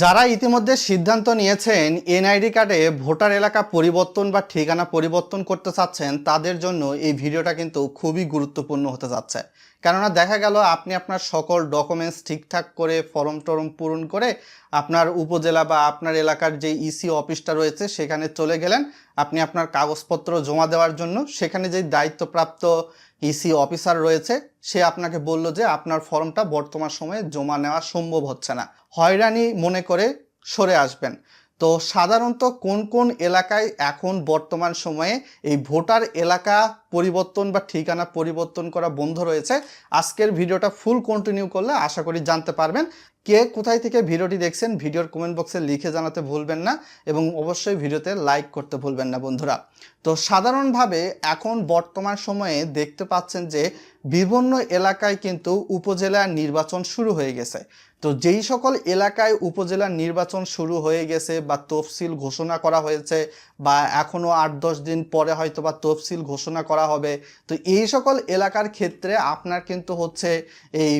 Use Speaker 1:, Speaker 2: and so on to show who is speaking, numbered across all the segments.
Speaker 1: যারা ইতিমধ্যে সিদ্ধান্ত নিয়েছেন এনআইডি কার্ডে ভোটার এলাকা পরিবর্তন বা ঠিকানা পরিবর্তন করতে চাচ্ছেন, তাদের জন্য এই ভিডিওটা কিন্তু খুবই গুরুত্বপূর্ণ হতে যাচ্ছে। কেননা দেখা গেল আপনি আপনার সকল ডকুমেন্টস ঠিকঠাক করে, ফর্ম টরম পূরণ করে আপনার উপজেলা বা আপনার এলাকার যে ইসি অফিসটা রয়েছে সেখানে চলে গেলেন। আপনি আপনার কাগজপত্র জমা দেওয়ার জন্য সেখানে যে দায়িত্বপ্রাপ্ত ইসি অফিসার রয়েছে, সে আপনাকে বলল যে আপনার ফর্মটা বর্তমান সময়ে জমা নেওয়া সম্ভব হচ্ছে না। হয়রানি মনে করে সরে আসবেন। তো সাধারণত কোন কোন এলাকায় এখন বর্তমান সময়ে এই ভোটার এলাকা পরিবর্তন বা ঠিকানা পরিবর্তন করা বন্ধ রয়েছে? আজকের ভিডিওটা ফুল কন্টিনিউ করলে আশা করি জানতে পারবেন। কে কোথায় থেকে ভিডিওটি দেখছেন, ভিডিওর কমেন্ট বক্সে লিখে জানাতে ভুলবেন না এবং অবশ্যই ভিডিওতে লাইক করতে ভুলবেন না বন্ধুরা। তো সাধারণভাবে এখন বর্তমান সময়ে দেখতে পাচ্ছেন যে বিভিন্ন এলাকায় কিন্তু উপজেলা নির্বাচন শুরু হয়ে গেছে। তো যেই সকল এলাকায় উপজেলার নির্বাচন শুরু হয়ে গেছে বা তফসিল ঘোষণা করা হয়েছে বা এখনও আট দশ দিন পরে হয়তো বা তফসিল ঘোষণা করা হবে, তো এই সকল এলাকার ক্ষেত্রে আপনার কিন্তু হচ্ছে এই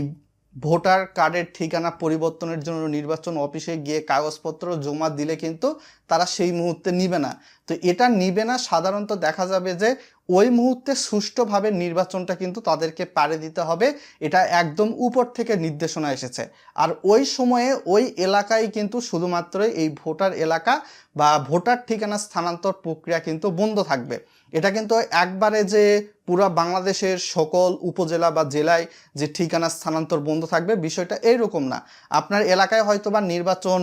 Speaker 1: ভোটার কার্ডের ঠিকানা পরিবর্তনের জন্য নির্বাচন অফিসে গিয়ে কাগজপত্র জমা দিলে কিন্তু তারা সেই মুহূর্তে নিবে না। তো এটা নিবে না। সাধারণত দেখা যাবে যে ওই মুহূর্তে সুষ্ঠুভাবে নির্বাচনটা কিন্তু তাদেরকে পারে দিতে হবে। এটা একদম উপর থেকে নির্দেশনা এসেছে। আর ওই সময়ে ওই এলাকায় কিন্তু শুধুমাত্র এই ভোটার এলাকা বা ভোটার ঠিকানা স্থানান্তর প্রক্রিয়া কিন্তু বন্ধ থাকবে। এটা কিন্তু একবারে যে পুরা বাংলাদেশের সকল উপজেলা বা জেলায় যে ঠিকানা স্থানান্তর বন্ধ থাকবে বিষয়টা এইরকম না। আপনার এলাকায় হয়তো বা নির্বাচন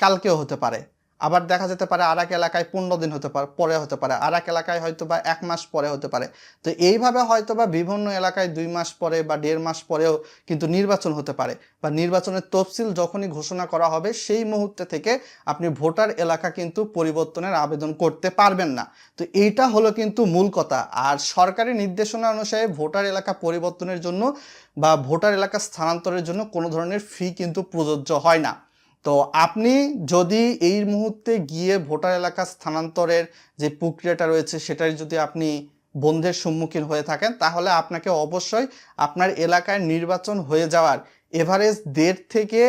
Speaker 1: কালকেও হতে পারে। আবার দেখা যেতে পারে আর এক এলাকায় পনেরো দিন হতে পারে, পরে হতে পারে আর এক এলাকায় হয়তো বা এক মাস পরে হতে পারে। তো এইভাবে হয়তো বা বিভিন্ন এলাকায় দুই মাস পরে বা দেড় মাস পরেও কিন্তু নির্বাচন হতে পারে বা নির্বাচনের তফসিল যখনই ঘোষণা করা হবে, সেই মুহূর্তে থেকে আপনি ভোটার এলাকা কিন্তু পরিবর্তনের আবেদন করতে পারবেন না। তো এইটা হলো কিন্তু মূল কথা। আর সরকারি নির্দেশনা অনুসারে ভোটার এলাকা পরিবর্তনের জন্য বা ভোটার এলাকা স্থানান্তরের জন্য কোনো ধরনের ফি কিন্তু প্রযোজ্য হয় না। তো আপনি যদি এই মুহূর্তে গিয়ে ভোটার এলাকা স্থানান্তরের যে প্রক্রিয়াটা রয়েছে, সেটাই যদি আপনি বন্ধের সম্মুখীন হয়ে থাকেন, তাহলে আপনাকে অবশ্যই আপনার এলাকায় নির্বাচন হয়ে যাওয়ার এভারেজ দেড় থেকে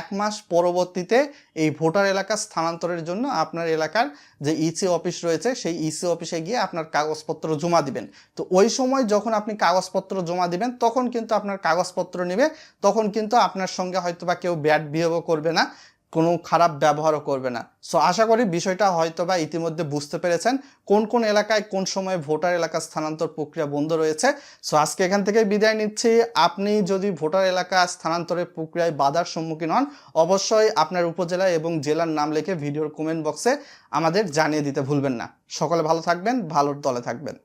Speaker 1: এক মাস পরবর্তীতে এই ভোটার এলাকা স্থানান্তরের জন্য আপনার এলাকার যে ইসি অফিস রয়েছে, সেই ইসি অফিসে গিয়ে আপনার কাগজপত্র জমা দিবেন। তো ওই সময় যখন আপনি কাগজপত্র জমা দিবেন, তখন কিন্তু আপনার কাগজপত্র নেবে, তখন কিন্তু আপনার সঙ্গে হয়তো বা কেউ ব্যাড বিহেভও করবে না। কোনো খারাপ ব্যবহারও করবে না। সো আশা করি বিষয়টা হয়তো বা ইতিমধ্যে বুঝতে পেরেছেন কোন কোন এলাকায় কোন সময়ে ভোটার এলাকা স্থানান্তর প্রক্রিয়া বন্ধ রয়েছে। সো আজকে এখান থেকে বিদায় নিচ্ছি। আপনি যদি ভোটার এলাকা স্থানান্তরের প্রক্রিয়ায় বাধার সম্মুখীন হন, অবশ্যই আপনার উপজেলা এবং জেলার নাম লিখে ভিডিওর কমেন্ট বক্সে আমাদের জানিয়ে দিতে ভুলবেন না। সকলে ভালো থাকবেন, ভালোর দলে থাকবেন।